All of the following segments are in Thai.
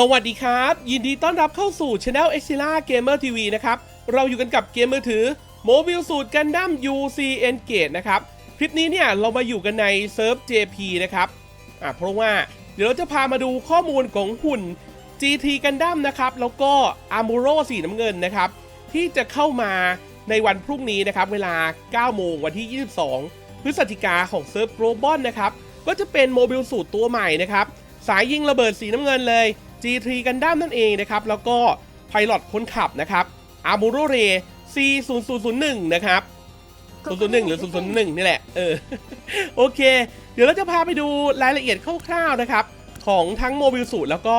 สวัสดีครับ ยินดีต้อนรับเข้าสู่ Channel e x i l a Gamer TV นะครับ เราอยู่กันกับเกมมือถือ Mobile Suit Gundam UC Engage นะครับ คลิปนี้เนี่ยเรามาอยู่กันในเซิร์ฟ JP นะครับอะเพราะว่าเดี๋ยวเราจะพามาดูข้อมูลของหุ่น GT Gundam นะครับ แล้วก็ Amuro สีน้ำเงินนะครับ ที่จะเข้ามาในวันพรุ่งนี้นะครับ เวลา 9 โมงวันที่ 22 พฤศจิกาของเซิร์ฟโรบอนนะครับ ก็จะเป็นโมบิลสูตรตัวใหม่นะครับ สายยิงระเบิดสีน้ำเงินเลย G3 กันดั้มนั่นเองนะครับ แล้วก็ไพลอตคนขับนะครับ a r m o r o r e C0001 นะครับ001 หรือ 001 นี่แหละ เออ โอเค เดี๋ยวเราจะพาไปดูรายละเอียดคร่าวๆนะครับ ของทั้งโมบิลสูตรแล้วก็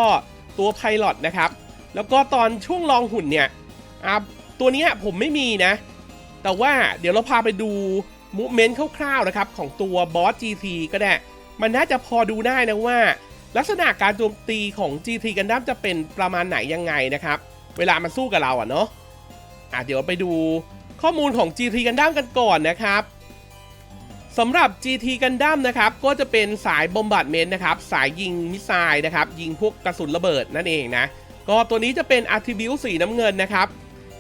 ตัวไพลอตนะครับ แล้วก็ตอนช่วงลองหุ่นเนี่ยอะตัวนี้ผมไม่มีนะ แต่ว่าเดี๋ยวเราพาไปดูมูเมนต์คร่าวๆนะครับ ของตัวบอส GT ก็ได้ มันน่าจะพอดูได้นะว่า ลักษณะการโจมตีของ GT กันดั้มจะเป็นประมาณไหนยังไงนะครับ เวลามันสู้กับเราอะเนาะอะเดี๋ยวไปดูข้อมูลของ GT กันดั้มกันก่อนนะครับสำหรับ GT กันดั้มนะครับก็จะเป็นสายบอมบาร์ดเมนต์นะครับ สายยิงมิสไซล์นะครับ ยิงพวกกระสุนระเบิดนั่นเองนะ ก็ตัวนี้จะเป็น Attribute สีน้ำเงินนะครับ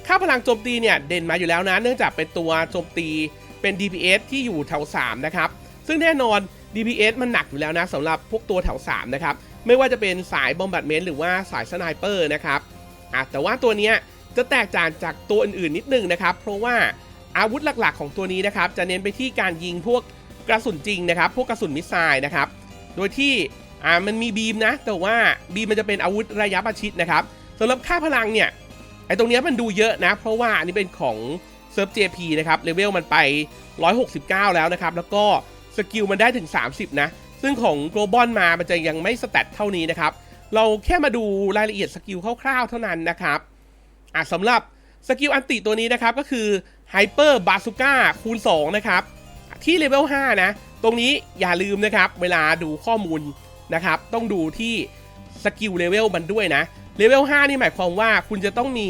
ค่าพลังโจมตีเนี่ยเด่นมาอยู่แล้วนะ เนื่องจากเป็นตัวโจมตีเป็น DPS ที่อยู่แถว3นะครับ ซึ่งแน่นอน DPS มันหนักอยู่แล้วนะสำหรับพวกตัวแถว 3 นะครับ ไม่ว่าจะเป็นสายบอมบัดเมนต์หรือว่าสายสไนเปอร์นะครับอะแต่ว่าตัวเนี้ยจะแตกต่างจากตัวอื่นๆนิดนึงนะครับ เพราะว่าอาวุธหลักๆ ของตัวนี้นะครับ จะเน้นไปที่การยิงพวกกระสุนจริงนะครับ พวกกระสุนมิสไซล์นะครับ โดยที่อ่ามันมีบีมนะ แต่ว่าบีมมันจะเป็นอาวุธระยะประชิดนะครับสำหรับค่าพลังเนี่ยไอ้ตรงเนี้ยมันดูเยอะนะ เพราะว่าอันนี้เป็นของเซิร์ฟ JP นะครับเลเวลมันไป 169 แล้วนะครับ แล้วก็ สกิลมันได้ถึง 30 นะ ซึ่งของโกลบอลมามันจะยังไม่สแตทเท่านี้นะครับ เราแค่มาดูรายละเอียดสกิลคร่าวๆเท่านั้นนะครับอะสำหรับสกิลอันติตัวนี้นะครับ ก็คือไฮเปอร์บาซูก้าคูณ 2 นะครับ ที่เลเวล 5 นะ ตรงนี้อย่าลืมนะครับ เวลาดูข้อมูลนะครับ ต้องดูที่สกิลเลเวลมันด้วยนะเลเวล 5 นี่หมายความว่าคุณจะต้องมี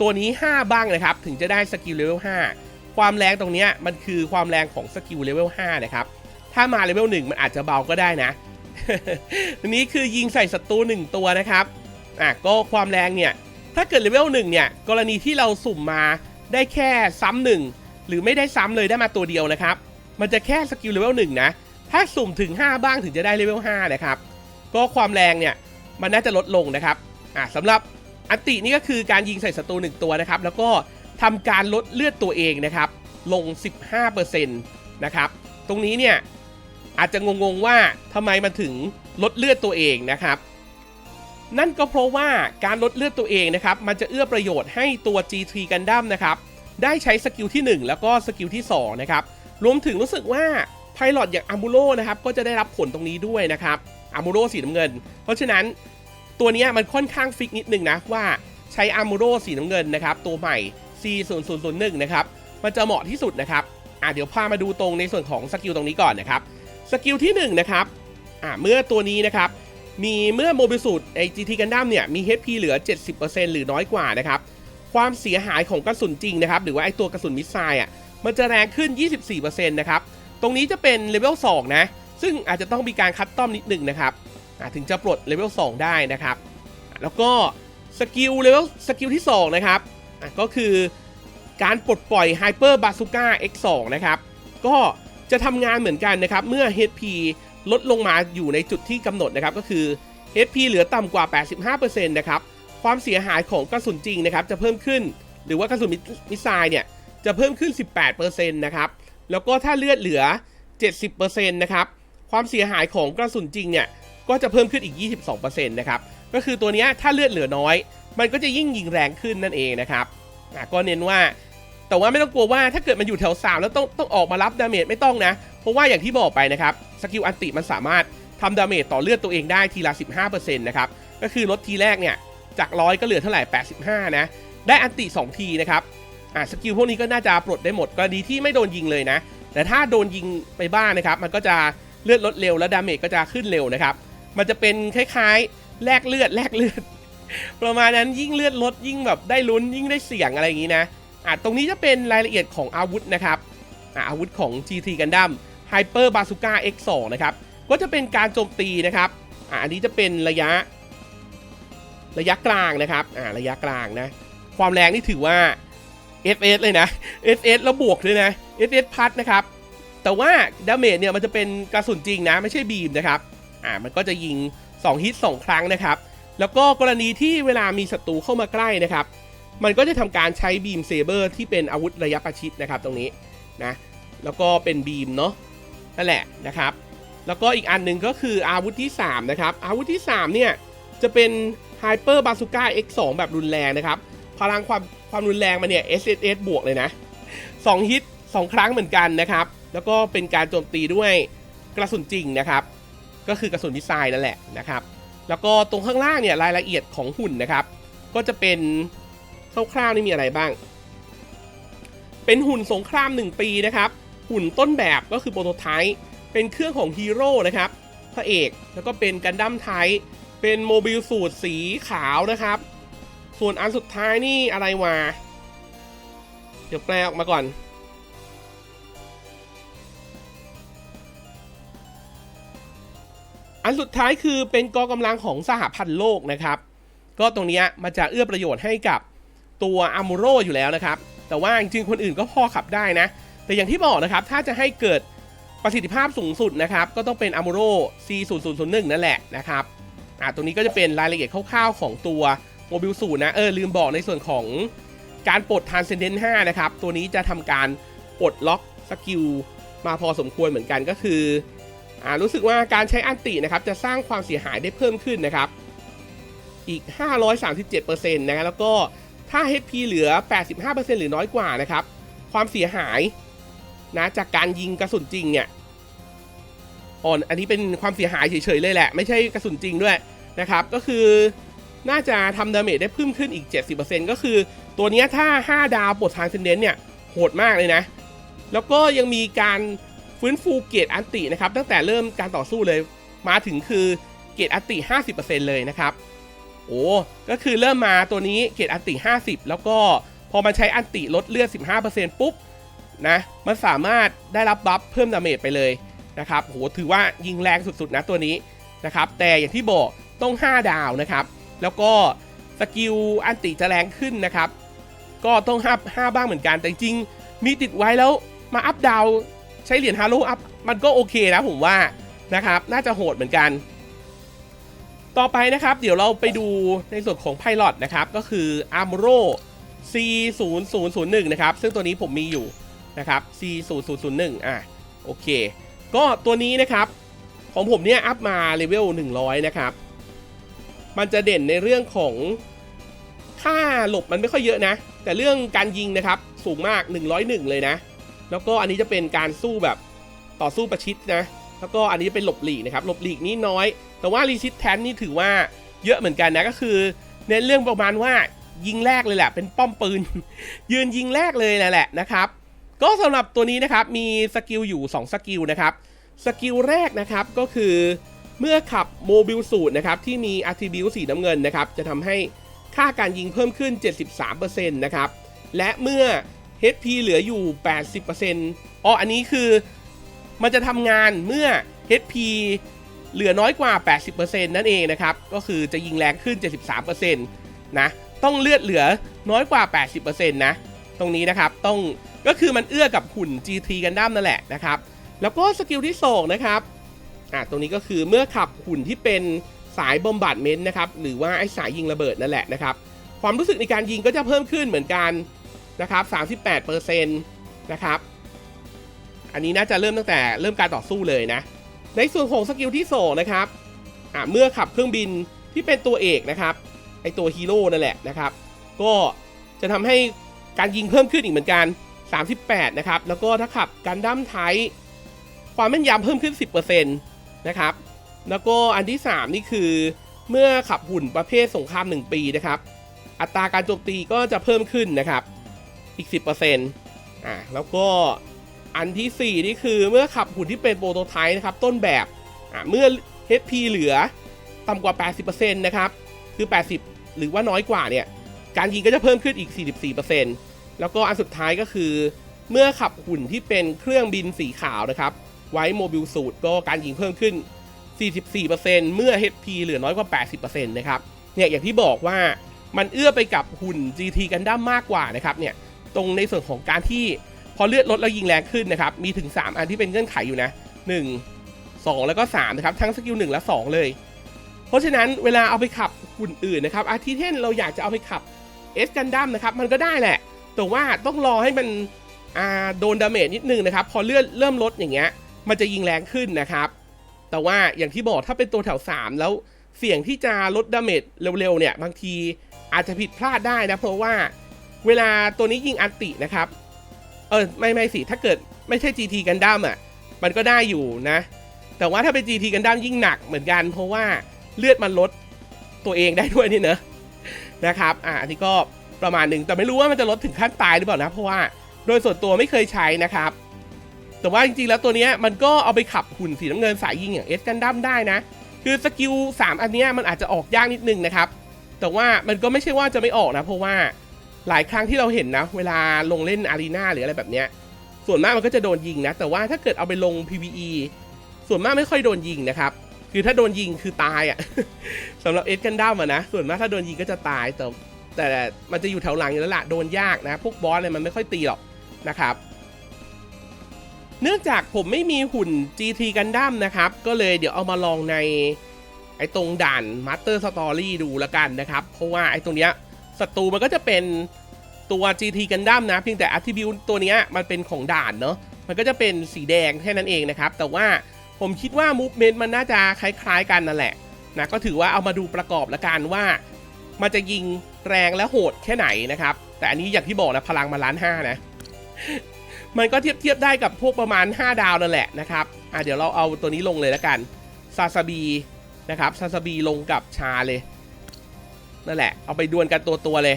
ตัวนี้ 5 บ้างนะครับ ถึงจะได้สกิลเลเวล 5 ความแรงตรงนี้มันคือความแรงของสกิลเลเวล5นะครับ ถ้ามาเลเวล1มันอาจจะเบาก็ได้นะนี้คือยิงใส่ศัตรู1ตัวนะครับอะก็ความแรงเนี่ย ถ้าเกิดเลเวล1เนี่ย กรณีที่เราสุ่มมาได้แค่ซ้ำหนึ่งหรือไม่ได้ซ้ำเลยได้มาตัวเดียวนะครับ มันจะแค่สกิลเลเวล1นะ ถ้าสุ่มถึง 5 บ้างถึงจะได้เลเวล5นะครับ ก็ความแรงเนี่ยมันน่าจะลดลงนะครับอะสำหรับอันตินี่ก็คือการยิงใส่ศัตรูหนึ่งตัวนะครับ แล้วก็ ทำการลดเลือดตัวเองนะครับ ลง 15%นะครับ ตรงนี้เนี่ยอาจจะงงๆว่าทำไมมันถึงลดเลือดตัวเองนะครับ นั่นก็เพราะว่าการลดเลือดตัวเองนะครับ มันจะเอื้อประโยชน์ให้ตัว G3 Gundam นะครับ ได้ใช้สกิลที่ 1 แล้วก็สกิลที่ 2 นะครับ รวมถึงรู้สึกว่าไพลอตอย่างอามูโรนะครับ ก็จะได้รับผลตรงนี้ด้วยนะครับอามูโรสีน้ำเงิน เพราะฉะนั้นตัวนี้มันค่อนข้างฟิกนิดนึงนะว่าใช้อามูโรสีน้ำเงินนะครับ ตัวใหม่ C0001 นะครับมันจะเหมาะที่สุดนะครับอะเดี๋ยวพามาดูตรงในส่วนของสกิลตรงนี้ก่อนนะครับสกิลที่1นะครับอะเมื่อตัวนี้นะครับมีเมื่อโมบิสูตไอ GT Gundam เนี่ยมี HP เหลือ 70%หรือน้อยกว่านะครับความเสียหายของกระสุนจริงนะครับหรือว่าไอตัวกระสุนมิสไซล์อะมันจะแรงขึ้น 24%นะครับตรงนี้จะเป็นเลเวล2นะซึ่งอาจจะต้องมีการคัดต้อมนิดหนึ่งนะครับอะถึงจะปลดเลเวล2ได้นะครับแล้วก็สกิลเลเวลสกิลที่2นะครับ ก็คือการปลดปล่อย Hyper Bazooka X2 นะครับก็จะทำงานเหมือนกันนะครับ เมื่อ HP ลดลงมาอยู่ในจุดที่กำหนดนะครับก็คือ HP เหลือต่ำกว่า 85%นะครับความเสียหายของกระสุนจริงนะครับจะเพิ่มขึ้น หรือว่ากระสุนมิสไซล์เนี่ยจะเพิ่มขึ้น 18%นะครับแล้วก็ถ้าเลือดเหลือ 70%นะครับความเสียหายของกระสุนจริงเนี่ยก็จะเพิ่มขึ้นอีก 22%นะครับก็คือตัวเนี้ยถ้าเลือดเหลือน้อย มันก็จะยิ่งยิงแรงขึ้นนั่นเองนะครับอะก็เน้นว่า แต่ว่าไม่ต้องกลัวว่าถ้าเกิดมันอยู่แถว3แล้วต้องต้องออกมารับดาเมจไม่ต้องนะ เพราะว่าอย่างที่บอกไปนะครับสกิลอันติมันสามารถทำดาเมจต่อเลือดตัวเองได้ทีละ 15%นะครับก็คือลดทีแรกเนี่ยจากร้อยก็เหลือเท่าไหร่ 85 นะ ได้อันติ 2 ทีนะครับ อ่าสกิลพวกนี้ก็น่าจะปลดได้หมดกรณีที่ไม่โดนยิงเลยนะ แต่ถ้าโดนยิงไปบ้างนะครับ มันก็จะเลือดลดเร็วและดาเมจก็จะขึ้นเร็วนะครับ มันจะเป็นคล้ายๆ แลกเลือดแลกเลือด ประมาณนั้นยิ่งเลือดลดยิ่งแบบได้ลุ้นยิ่งได้เสียงอะไรอย่างนี้นะอะตรงนี้จะเป็นรายละเอียดของอาวุธนะครับอะอาวุธของ GT Gundam Hyper Bazooka X2 นะครับก็จะเป็นการโจมตีนะครับอะอันนี้จะเป็นระยะระยะกลางนะครับอ่าระยะกลางนะ ความแรงนี่ถือว่า SS เลยนะ SS แล้วบวกด้วยนะ SS พัดนะครับ แต่ว่าดาเมจเนี่ยมันจะเป็นกระสุนจริงนะ ไม่ใช่บีมนะครับ อ่า มันก็จะยิง2ฮิต2ครั้งนะครับ แล้วก็กรณีที่เวลามีศัตรูเข้ามาใกล้นะครับ มันก็จะทำการใช้บีมเซเบอร์ที่เป็นอาวุธระยะประชิดนะครับตรงนี้นะแล้วก็เป็นบีมเนาะนั่นแหละนะครับ แล้วก็อีกอันหนึ่งก็คืออาวุธที่ 3 นะครับ อาวุธที่ 3 เนี่ย จะเป็น Hyper Bazooka X2 แบบรุนแรงนะครับ พลังความความรุนแรงมันเนี่ย SSS บวกเลยนะ 2 ฮิต 2 ครั้งเหมือนกันนะครับ แล้วก็เป็นการโจมตีด้วยกระสุนจริงนะครับ ก็คือกระสุนมิสไซล์นั่นแหละนะครับ แล้วก็ตรงข้างล่างเนี่ยรายละเอียดของหุ่นนะครับ ก็จะเป็นคร่าวๆนี่มีอะไรบ้าง เป็นหุ่นสงคราม 1 ปีนะครับ หุ่นต้นแบบก็คือโปรโตไทป์เป็นเครื่องของฮีโร่นะครับพระเอกแล้วก็เป็นกันดั้มไทป์เป็นโมบิลสูตรสีขาวนะครับ ส่วนอันสุดท้ายนี่อะไรวะเดี๋ยวแปลออกมาก่อน อันสุดท้ายคือเป็นกองกำลังของสหพันธ์โลกนะครับ ก็ตรงนี้มันจะเอื้อประโยชน์ให้กับตัวอามูโรอยู่แล้วนะครับ แต่ว่าจริงๆคนอื่นก็พอขับได้นะ แต่อย่างที่บอกนะครับ ถ้าจะให้เกิดประสิทธิภาพสูงสุดนะครับ ก็ต้องเป็น a m u r o C0001 นั่นแหละนะครับอ่าตรงนี้ก็จะเป็นรายละเอียดคร่าวๆของตัวโมบิลสูนะเออลืมบอกในส่วนของการปลด Transcendent 5นะครับ ตัวนี้จะทำการปลดล็อกสกิลมาพอสมควรเหมือนกันก็คือ รู้สึกว่าการใช้อันตินะครับจะสร้างความเสียหายได้เพิ่มขึ้นนะครับอีก 537%นะแล้วก็ถ้า HP เหลือ 85%หรือน้อยกว่านะครับ ความเสียหายนะจากการยิงกระสุนจริงเนี่ยอ่อนอันนี้เป็นความเสียหายเฉยๆเลยแหละ ไม่ใช่กระสุนจริงด้วยนะครับ ก็คือน่าจะทำดาเมจได้เพิ่มขึ้นอีก 70%ก็คือตัวนี้ถ้า 5 ดาวปลดทางเซนเดนเนี่ยโหดมากเลยนะ แล้วก็ยังมีการ ฟื้นฟูเกรดอันตินะครับตั้งแต่เริ่มการต่อสู้เลยมาถึงคือเกรดอันติ 50%เลยนะครับโอ้ก็คือเริ่มมาตัวนี้เกรดอันติ 50 แล้วก็พอมันใช้อันติลดเลือด 15%ปุ๊บนะมันสามารถได้รับบัฟเพิ่มดาเมจไปเลยนะครับโหถือว่ายิงแรงสุดๆนะตัวนี้นะครับแต่อย่างที่บอกต้อง 5 ดาวนะครับ แล้วก็สกิลอันติจะแรงขึ้นนะครับ ก็ต้องห้าห้าบ้างเหมือนกันแต่จริงมีติดไว้แล้วมาอัพดาว ใช้เหรียญฮาโลอัพมันก็โอเคนะผมว่านะครับ น่าจะโหดเหมือนกัน ต่อไปนะครับ เดี๋ยวเราไปดูในส่วนของไพลอตนะครับ ก็คือ a m r o C0001 นะครับ ซึ่งตัวนี้ผมมีอยู่นะครับ C0001 อะโอเค ก็ตัวนี้นะครับ ของผมเนี่ยอัพมาเลเวล100 นะครับ มันจะเด่นในเรื่องของค่าหลบมันไม่ค่อยเยอะนะ แต่เรื่องการยิงนะครับสูงมาก 101 เลยนะ แล้วก็อันนี้จะเป็นการสู้แบบต่อสู้ประชิดนะ แล้วก็อันนี้เป็นหลบหลีกนะครับหลบหลีกนี้น้อย แต่ว่ารีชิตแทนนี่ถือว่าเยอะเหมือนกันนะก็คือเน้นเรื่องประมาณว่ายิงแรกเลยแหละ เป็นป้อมปืน ยืนยิงแรกเลยนั่นแหละนะครับ ก็สำหรับตัวนี้นะครับมีสกิลอยู่ 2 สกิลนะครับสกิลแรกนะครับก็คือเมื่อขับโมบิลสูตรนะครับที่มีอัติบิวสีน้ำเงินนะครับจะทำให้ค่าการยิงเพิ่มขึ้น 73%นะครับและเมื่อ HP เหลืออยู่ 80%อ๋ออันนี้คือมันจะทำงานเมื่อ HP เหลือน้อยกว่า 80%นั่นเองนะครับ ก็คือจะยิงแรงขึ้น 73%นะต้องเลือดเหลือน้อยกว่า 80%นะตรงนี้นะครับต้องก็คือมันเอื้อกับหุ่น GT กันดั้มนั่นแหละนะครับแล้วก็สกิลที่2นะครับอ่าตรงนี้ก็คือเมื่อขับหุ่นที่เป็นสายบอมบัดเมนต์นะครับหรือว่าไอ้สายยิงระเบิดนั่นแหละนะครับความรู้สึกในการยิงก็จะเพิ่มขึ้นเหมือนกัน นะครับ38%นะครับอันนี้น่าจะเริ่มตั้งแต่เริ่มการต่อสู้เลยนะ ในส่วนของสกิลที่2นะครับเมื่อขับเครื่องบินที่เป็นตัวเอกนะครับไอตัวฮีโร่นั่นแหละนะครับ ก็จะทำให้การยิงเพิ่มขึ้นอีกเหมือนกัน 38 นะครับ แล้วก็ถ้าขับกันดั้มไทความแม่นยำเพิ่มขึ้น 10%นะครับ แล้วก็อันที่ 3 นี่คือ เมื่อขับหุ่นประเภทสงคราม 1 ปีนะครับ อัตราการโจมตีก็จะเพิ่มขึ้นนะครับ อีก 10%อ่าแล้วก็อันที่ 4 นี่คือเมื่อขับหุ่นที่เป็นโปรโตไทป์นะครับ ต้นแบบอ่าเมื่อ HP เหลือต่ำกว่า 80%นะครับ คือ 80 หรือว่าน้อยกว่าเนี่ย การยิงก็จะเพิ่มขึ้นอีก 44%แล้วก็อันสุดท้ายก็คือ เมื่อขับหุ่นที่เป็นเครื่องบินสีขาวนะครับ ไว้โมบิลสูตรก็การยิงเพิ่มขึ้น 44%เมื่อ HP เหลือน้อยกว่า 80%นะครับ เนี่ยอย่างที่บอกว่ามันเอื้อไปกับหุ่น GT กันดั้มมากกว่านะครับเนี่ย ตรงในส่วนของการที่พอเลือดลดแล้วยิงแรงขึ้นนะครับ มีถึง 3 อันที่เป็นเงื่อนไขอยู่นะ 1 2 แล้วก็3นะครับ ทั้งสกิล1และ 2 เลย เพราะฉะนั้นเวลาเอาไปขับหุ่นอื่นนะครับ อาทิเทนเราอยากจะเอาไปขับเอสกันดั้มนะครับ มันก็ได้แหละ แต่ว่าต้องรอให้มันโดนดาเมจนิดนึงนะครับ พอเลือดเริ่มลดอย่างเงี้ย มันจะยิงแรงขึ้นนะครับ แต่ว่าอย่างที่บอกถ้าเป็นตัวแถว 3 แล้วเสี่ยงที่จะลดดาเมจเร็วๆเนี่ย บางทีอาจจะผิดพลาดได้นะ เพราะว่า เวลาตัวนี้ยิงอันตินะครับ เออไม่ไม่สิถ้าเกิดไม่ใช่ GT กันดั้มอะมันก็ได้อยู่นะ แต่ว่าถ้าเป็น GT กันดั้มยิ่งหนักเหมือนกัน เพราะว่าเลือดมันลดตัวเองได้ด้วยนี่เนอะนะครับอะอันนี้ก็ประมาณหนึ่งแต่ไม่รู้ว่ามันจะลดถึงขั้นตายหรือเปล่านะ เพราะว่าโดยส่วนตัวไม่เคยใช้นะครับ แต่ว่าจริงๆแล้วตัวนี้มันก็เอาไปขับหุ่นสีน้ำเงินสายยิงอย่างเอสกันดั้มได้นะ คือสกิล3อันนี้มันอาจจะออกยากนิดนึงนะครับ แต่ว่ามันก็ไม่ใช่ว่าจะไม่ออกนะ เพราะว่า หลายครั้งที่เราเห็นนะ เวลาลงเล่นอารีนาหรืออะไรแบบเนี้ย ส่วนมากมันก็จะโดนยิงนะ แต่ว่าถ้าเกิดเอาไปลง PVE ส่วนมากไม่ค่อยโดนยิงนะครับ คือถ้าโดนยิงคือตายอะ่ะสำหรับเอสกันดั้มนะ ส่วนมากถ้าโดนยิงก็จะตาย แต่แต่มันจะอยู่แถวหลังอยู่แล้วล่ะ โดนยากนะ พวกบอสอะไรมันไม่ค่อยตีหรอกนะครับ เนื่องจากผมไม่มีหุ่น GT กันดั้มนะครับ ก็เลยเดี๋ยวเอามาลองในไอ้ตรงด่าน Master Story ดูแล้วกันนะครับ เพราะว่าไอ้ตรงเนี้ย ศัตรูมันก็จะเป็นตัว GT กันดั้มนะเพียงแต่ Attribute ตัวนี้มันเป็นของด่านเนาะมันก็จะเป็นสีแดงแค่นั้นเองนะครับ แต่ว่าผมคิดว่า Movement มันน่าจะคล้ายๆกันนั่นแหละนะก็ถือว่าเอามาดูประกอบละกันว่า มันจะยิงแรงและโหดแค่ไหนนะครับ แต่อันนี้อย่างที่บอกนะพลังมาล้านห้านะ มันก็เทียบเทียบได้กับพวกประมาณ 5 ดาวนั่นแหละนะครับอะเดี๋ยวเราเอาตัวนี้ลงเลยล้วกันซาซาบีนะครับซาซาบีลงกับชาเลย นั่นแหละ เอาไปดวลกันตัวตัวเลย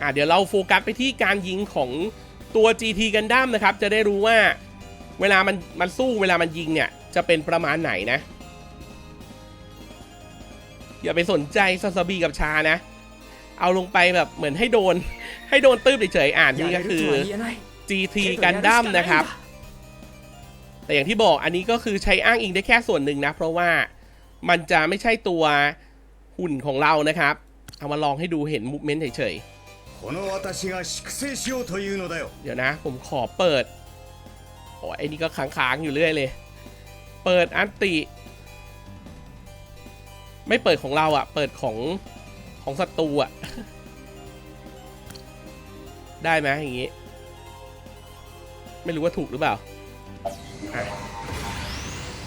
อ่าเดี๋ยวเราโฟกัสไปที่การยิงของตัว GT กันด้ามนะครับ จะได้รู้ว่าเวลามันมันสู้เวลามันยิงเนี่ย จะเป็นประมาณไหนนะ อย่าไปสนใจซาซาบีกับชานะ เอาลงไปแบบเหมือนให้โดน ให้โดนตื้มเฉยๆอ่านนี่ก็คือ GT กันด้ามนะครับ แต่อย่างที่บอกอันนี้ก็คือใช้อ้างอิงได้แค่ส่วนหนึ่งนะ เพราะว่ามันจะไม่ใช่ตัวหุ่นของเรานะครับ เอามาลองให้ดูเห็นมูเมนต์เฉยๆ เดี๋ยวนะ ผมขอเปิดโอ้ไอ้นี่ก็ค้างๆอยู่เรื่อยเลย เปิดอันติ ไม่เปิดของเราอะเปิดของของศัตรูอะได้ไหมอย่างงี้ ไม่รู้ว่าถูกหรือเปล่า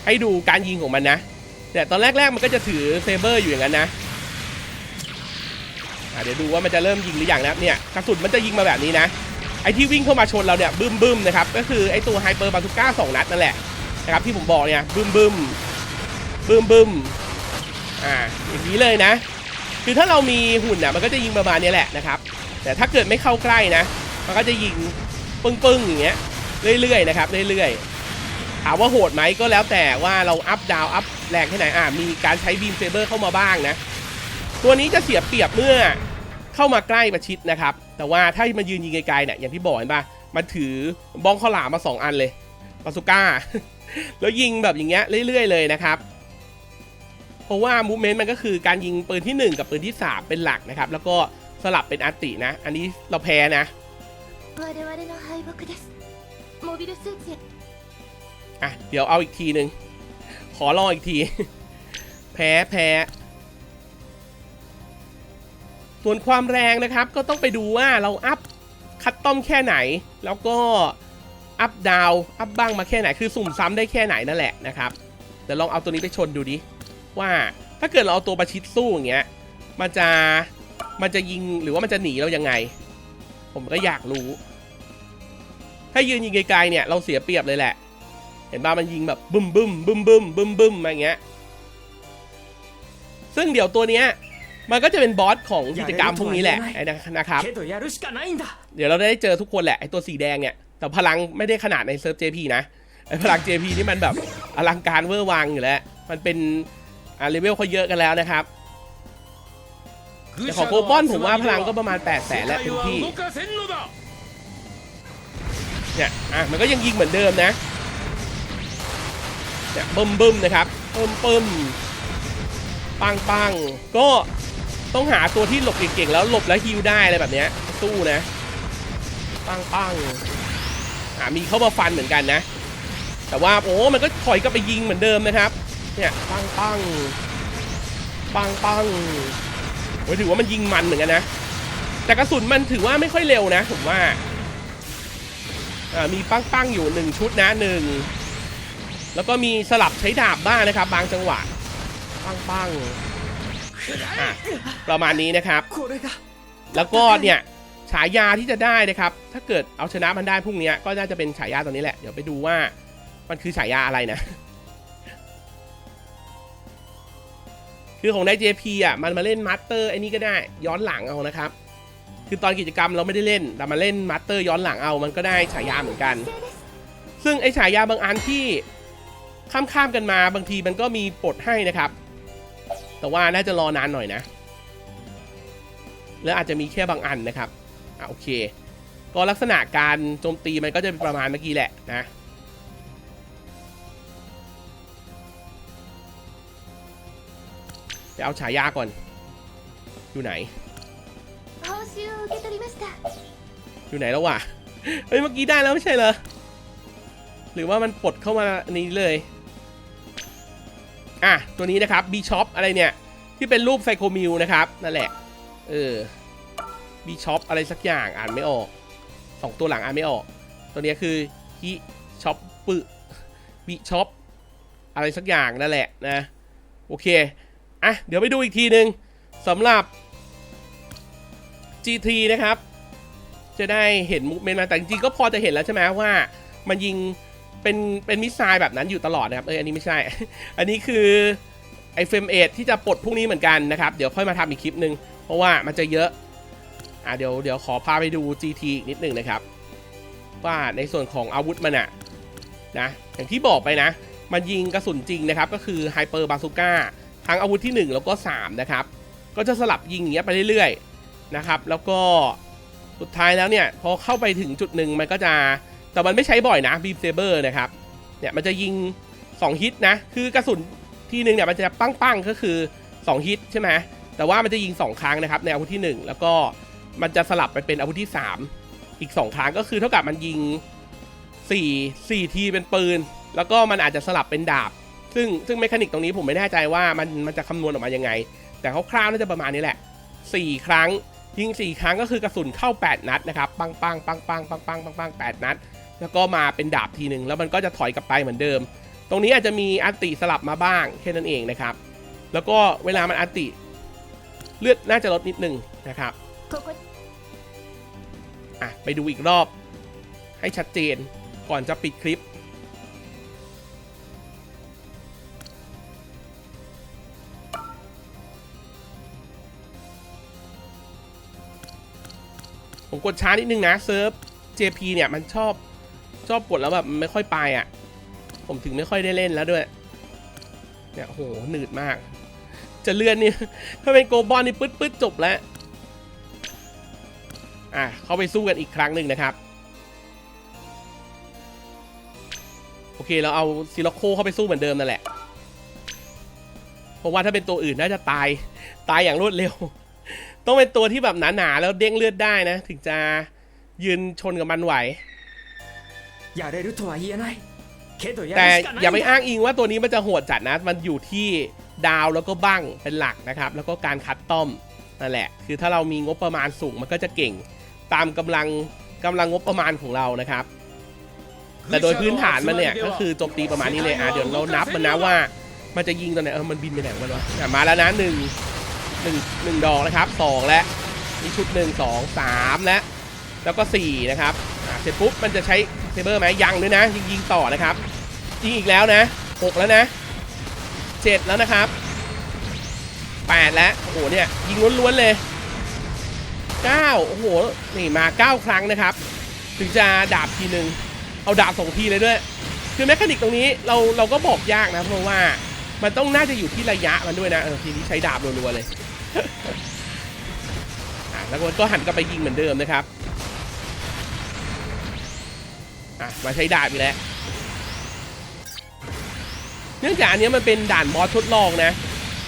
ให้ดูการยิงของมันนะแต่ตอนแรกๆมันก็จะถือเซเบอร์อยู่อย่างนั้นนะเดี๋ยวดูว่ามันจะเริ่มยิงหรือยังนะเนี่ยกระสุนมันจะยิงมาแบบนี้นะไอ้ที่วิ่งเข้ามาชนเราเนี่ยบึ้มบึมๆนะครับก็คือไอ้ตัวไฮเปอร์บาซูก้าสองนัดนั่นแหละนะครับที่ผมบอกเนี่ยบึ้มบึมบึ้มบึมอ่าอย่างนี้เลยนะ คือถ้าเรามีหุ่นอะมันก็จะยิงประมาณนี้แหละนะครับ แต่ถ้าเกิดไม่เข้าใกล้นะ มันก็จะยิงปึ้งปึ้งๆอย่างเงี้ยเรื่อยๆนะครับเรื่อยๆ ถามว่าโหดไหมก็แล้วแต่ว่าเราอัพดาวอัพแรงแค่ไหนอ่ามีการใช้บีมเซเบอร์เข้ามาบ้างนะ ตัวนี้จะเสียเปรียบเมื่อเข้ามาใกล้ประชิดนะครับ แต่ว่าถ้ามันยืนยิงไกลๆเนี่ยอย่างที่บอกเห็นปะมันถือบ้องข้าวหลามมาสองอันเลยปาสุก้า แล้วยิงแบบอย่างเงี้ยเรื่อยๆเลยนะครับ เพราะว่ามูเมนต์มันก็คือการยิงปืนที่ 1 กับปืนที่ 3 เป็นหลักนะครับ แล้วก็สลับเป็นอาร์ตินะ อันนี้เราแพ้นะ อะ เดี๋ยวเอาอีกทีหนึ่งขอลองอีกที แพ้แพ้ส่วนความแรงนะครับ ก็ต้องไปดูว่าเราอัพคัดต้อมแค่ไหน แล้วก็อัพดาวอัพบ้างมาแค่ไหน คือสุ่มซ้ำได้แค่ไหนนั่นแหละนะครับเดี๋ยวลองเอาตัวนี้ไปชนดูดิ ว่าถ้าเกิดเราเอาตัวประชิดสู้อย่างเงี้ย มันจะ มันจะยิงหรือว่ามันจะหนีเรายังไง ผมก็อยากรู้ ถ้ายืนยิงไกลๆเนี่ย เราเสียเปรียบเลยแหละ เห็นปะมันยิงแบบบึ้มบึ้มบึ้มบึ้มบึ้มบึ้มมาอย่างเงี้ย ซึ่งเดี๋ยวตัวเนี้ยมันก็จะเป็นบอสของกิจกรรมพวกนี้แหละนะครับ เดี๋ยวเราได้เจอทุกคนแหละไอตัวสีแดงเนี่ย แต่พลังไม่ได้ขนาดในเซิร์ฟเจพีนะไอพลัง JP นี่มันแบบอลังการเวอร์วังอยู่แล้ว มันเป็นอ่าเลเวลเขาเยอะกันแล้วนะครับแต่ของโคบอนผมว่าพลังก็ประมาณ8แสนแล้วคุณพี่เนี่ยอะมันก็ยังยิงเหมือนเดิมนะ เนี่ยบึ้มบึ้มนะครับเปึ้มปึ้มปังปังก็ต้องหาตัวที่หลบเก่งๆแล้วหลบแล้วฮิวได้อะไรแบบเนี้ยสู้นะปังปังอ่ามีเข้ามาฟันเหมือนกันนะ แต่ว่าโอ้มันก็ถอยกลับไปยิงเหมือนเดิมนะครับเนี่ยปังปังปังปังโอ้ยถือว่ามันยิงมันเหมือนกันนะแต่กระสุนมันถือว่าไม่ค่อยเร็วนะผมว่ามีปังปังอยู่หนึ่งชุดนะหนึ่ง แล้วก็มีสลับใช้ดาบบ้างนะครับ บางจังหวะปังปังประมาณนี้นะครับ แล้วก็เนี่ยฉายาที่จะได้นะครับ ถ้าเกิดเอาชนะมันได้พรุ่งนี้ก็น่าจะเป็นฉายาตัวนี้แหละ เดี๋ยวไปดูว่ามันคือฉายาอะไรนะ คือของใน JP อะมันมาเล่นมาสเตอร์ไอ้นี้ก็ได้ย้อนหลังเอานะครับ คือตอนกิจกรรมเราไม่ได้เล่น แต่มาเล่นมาสเตอร์ย้อนหลังเอามันก็ได้ฉายาเหมือนกัน ซึ่งไอ้ฉายาบางอันที่ ข้ามๆกันมาบางทีมันก็มีปลดให้นะครับ แต่ว่าน่าจะรอนานหน่อยนะ แล้วอาจจะมีแค่บางอันนะครับอะโอเค ก็ลักษณะการโจมตีมันก็จะเป็นประมาณเมื่อกี้แหละนะไปเอาฉายาก่อน อยู่ไหน อยู่ไหนแล้ววะ เฮ้ย เมื่อกี้ได้แล้วไม่ใช่เหรอ หรือว่ามันปลดเข้ามานี้เลย อะ ตัวนี้นะครับ B Shop อะไรเนี่ย ที่เป็นรูปไซโคมิวนะครับ นั่นแหละ เออ B Shop อะไรสักอย่างอ่านไม่ออกสองตัวหลังอ่านไม่ออก ตัวนี้คือฮิช็อปปึ B Shop อะไรสักอย่างนั่นแหละนะ โอเค อะ เดี๋ยวไปดูอีกทีหนึ่งสำหรับ GT นะครับ จะได้เห็นมูฟเมนต์มาแต่จริงๆก็พอจะเห็นแล้วใช่ไหมว่า มันยิง เป็นเป็นมิสไซล์แบบนั้นอยู่ตลอดนะครับเอออันนี้ไม่ใช่ อันนี้คือไอเฟมเอที่จะปลดพวกนี้เหมือนกันนะครับ เดี๋ยวค่อยมาทำอีกคลิปหนึ่งเพราะว่ามันจะเยอะอะเดี๋ยวเดี๋ยวขอพาไปดู GT อีกนิดหนึ่งนะครับ ว่าในส่วนของอาวุธมันอะนะอย่างที่บอกไปนะ มันยิงกระสุนจริงนะครับ ก็คือไฮเปอร์บาซูก้าทั้งอาวุธที่ 1 แล้วก็ 3 นะครับ ก็จะสลับยิงอย่างเงี้ยไปเรื่อยๆนะครับ แล้วก็สุดท้ายแล้วเนี่ย พอเข้าไปถึงจุดหนึ่งมันก็จะ แต่มันไม่ใช้บ่อยนะบีมเซเบอร์นะครับเนี่ยมันจะยิง 2 ฮิตนะ คือกระสุนทีหนึ่งเนี่ยมันจะปั้งๆก็คือ 2 ฮิตใช่ไหมแต่ว่ามันจะยิง 2 ครั้งนะครับในอาวุธที่ 1 แล้วก็มันจะสลับไปเป็นอาวุธที่ 3 อีก 2 ครั้งก็คือเท่ากับมันยิง 4 4 ทีเป็นปืน แล้วก็มันอาจจะสลับเป็นดาบ ซึ่งซึ่งเมคานิกตรงนี้ผมไม่แน่ใจว่ามันมันจะคำนวณออกมายังไง แต่คร่าวๆน่าจะประมาณนี้แหละ 4 ครั้งยิง 4 ครั้งก็คือกระสุนเข้า 8 นัดนะครับ ปังปังปังปังปังปังปังปังแปดนัด แล้วก็มาเป็นดาบทีหนึ่งแล้วมันก็จะถอยกลับไปเหมือนเดิม ตรงนี้อาจจะมีอันติสลับมาบ้างแค่นั้นเองนะครับ แล้วก็เวลามันอันติเลือดน่าจะลดนิดนึงนะครับここอะไปดูอีกรอบ ให้ชัดเจนก่อนจะปิดคลิป ผมกดช้านิดนึงนะเซิร์ฟ JP เนี่ยมันชอบ ชอบกดแล้วแบบไม่ค่อยไปอะ ผมถึงไม่ค่อยได้เล่นแล้วด้วย เนี่ยโหหนืดมาก จะเลื่อนนี่ถ้าเป็นโกบอลนี่ปึ๊ดปึ๊ดจบแล้ว อะเข้าไปสู้กันอีกครั้งหนึ่งนะครับ โอเคเราเอาซิลโคเข้าไปสู้เหมือนเดิมนั่นแหละเพราะว่าถ้าเป็นตัวอื่นน่าจะตายตายอย่างรวดเร็ว ต้องเป็นตัวที่แบบหนาๆแล้วเด้งเลือดได้นะ ถึงจะยืนชนกับมันไหว やれるとは言えないけどや แต่ るしかない อย่าไป んだ อ้างอิงว่าตัวนี้มันจะโหดจัดนะ มันอยู่ที่ดาวแล้วก็บั้งเป็นหลักนะครับ แล้วก็การคัดต้อมนั่นแหละ คือถ้าเรามีงบประมาณสูงมันก็จะเก่ง ตามกำลังกำลังงบประมาณของเรานะครับ แต่โดยพื้นฐานมันเนี่ยก็คือโจมตีประมาณนี้เลยอ่ะเดี๋ยวเรานับมันนะว่า มันจะยิงตอนไหนเออมันบินไปไหนวะเนาะอ่ะมาแล้วนะหนึ่งหนึ่งหนึ่งดอกนะครับสองและนี่ชุดหนึ่งสองสามและแล้วก็สี่นะครับอ่ะเสร็จปุ๊บมันจะใช้ เซเบอร์ไหมยังด้วยนะยิงยิงต่อนะครับยิงอีกแล้วนะหกแล้วนะเจ็ดแล้วนะครับแปดแล้วโอ้โหเนี่ยยิงล้วนๆเลยเก้าโอ้โหนี่มาเก้าครั้งนะครับ ถึงจะดาบทีหนึ่งเอาดาบสองทีเลยด้วยคือแมคานิกตรงนี้เราเราก็บอกยากนะเพราะว่ามันต้องน่าจะอยู่ที่ระยะมันด้วยนะเออทีนี้ใช้ดาบรัวๆเลยแล้วก็หันกลับไปยิงเหมือนเดิมนะครับ อะมาใช้ดาบอีกแล้วเนื่องจากอันนี้มันเป็นด่านบอสทดลองนะ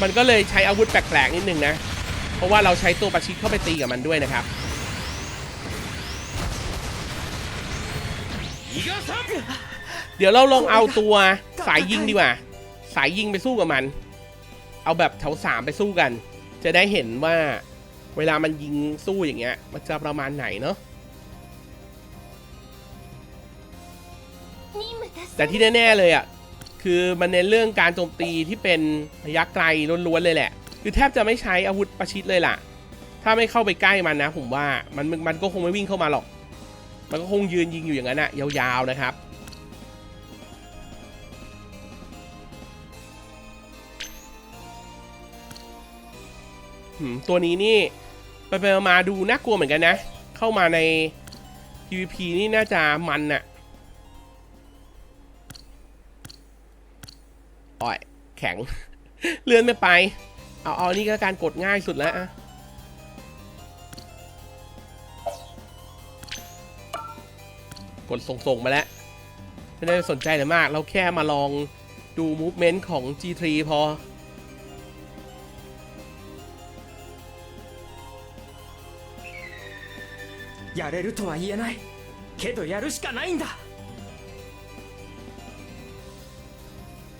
มันก็เลยใช้อาวุธแปลกๆนิดนึงนะ เพราะว่าเราใช้ตัวประชิดเข้าไปตีกับมันด้วยนะครับเดี๋ยวเราลองเอาตัวสายยิงดีกว่า สายยิงไปสู้กับมัน เอาแบบแถวสามไปสู้กัน จะได้เห็นว่าเวลามันยิงสู้อย่างเงี้ย มันจะประมาณไหนเนาะ แต่ที่แน่ ๆ เลยอะ คือมันเน้นเรื่องการโจมตีที่เป็นระยะไกลล้วนๆเลยแหละ คือแทบจะไม่ใช้อาวุธประชิดเลยล่ะ ถ้าไม่เข้าไปใกล้มันนะ ผมว่ามันมันก็คงไม่วิ่งเข้ามาหรอก มันก็คงยืนยิงอยู่อย่างนั้นอะยาวๆนะครับหืมตัวนี้นี่ไปไปมาดูน่ากลัวเหมือนกันนะ เข้ามาใน PVP นี่น่าจะมันน่ะ อ้อย แข็ง เลื่อนไม่ไป เอาเอานี่ก็การกดง่ายสุดแล้วอะกดส่งๆมาแล้ว ไม่ได้สนใจเลยมาก เราแค่มาลองดูมูฟเมนต์ของ G3 พอ やれるとは言えないけどやるしかないんだ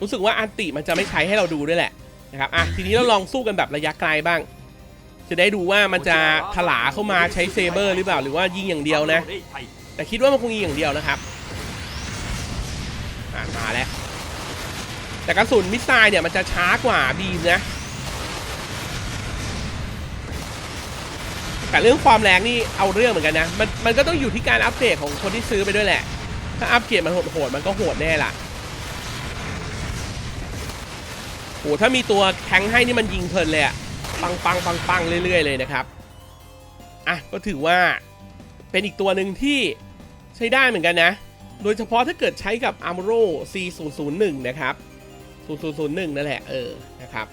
รู้สึกว่าอันติมันจะไม่ใช้ให้เราดูด้วยแหละนะครับอะทีนี้เราลองสู้กันแบบระยะไกลบ้าง จะได้ดูว่ามันจะถลาเข้ามาใช้เซเบอร์หรือเปล่าหรือว่ายิงอย่างเดียวนะ แต่คิดว่ามันคงยิงอย่างเดียวนะครับอะมาแล้ว แต่กระสุนมิสไซล์เนี่ยมันจะช้ากว่าบีมนะแต่เรื่องความแรงนี่เอาเรื่องเหมือนกันนะ มันมันก็ต้องอยู่ที่การอัปเกรดของคนที่ซื้อไปด้วยแหละ ถ้าอัปเกรดมันโหดๆมันก็โหดแน่ล่ะ โหถ้ามีตัวแทงให้นี่มันยิงเพลินเลยอะปังปังปังปังเรื่อย ๆ เลยนะครับอะก็ถือว่าเป็นอีกตัวหนึ่งที่ใช้ได้เหมือนกันนะ โดยเฉพาะถ้าเกิดใช้กับอาร์มโร่ C 0 0 1นะครับ0001 นั่นแหละ เออ นะครับ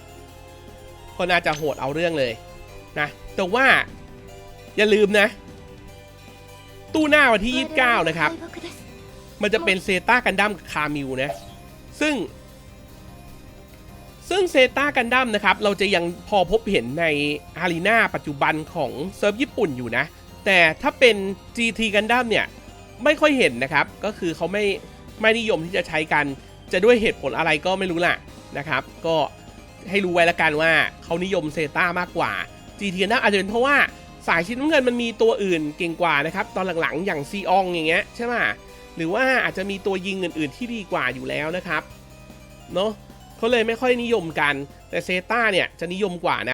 ก็น่าจะโหดเอาเรื่องเลยนะ แต่ว่าอย่าลืมนะ ตู้หน้าวันที่ 29 นะครับ มันจะเป็นเซตากันดั้มคามิวนะ ซึ่ง ซึ่งเซตากันดั้มนะครับ เราจะยังพอพบเห็นในอารีนาปัจจุบันของเซิร์ฟญี่ปุ่นอยู่นะ แต่ถ้าเป็น GT กันดั้มเนี่ย ไม่ค่อยเห็นนะครับ ก็คือเขาไม่ไม่นิยมที่จะใช้กัน จะด้วยเหตุผลอะไรก็ไม่รู้ล่ะนะครับ ก็ให้รู้ไว้ละกันว่าเขานิยมเซตามากกว่า GT กันดั้มอาจจะเป็นเพราะว่าสายชิ้นน้ำเงินมันมีตัวอื่นเก่งกว่านะครับ ตอนหลังๆ อย่างซีอองอย่างเงี้ยใช่ไหมหรือว่าอาจจะมีตัวยิงอื่น ๆ ที่ดีกว่าอยู่แล้วนะครับเนาะ เขาเลยไม่ค่อยนิยมกัน แต่เซต้าเนี่ยจะนิยมกว่านะ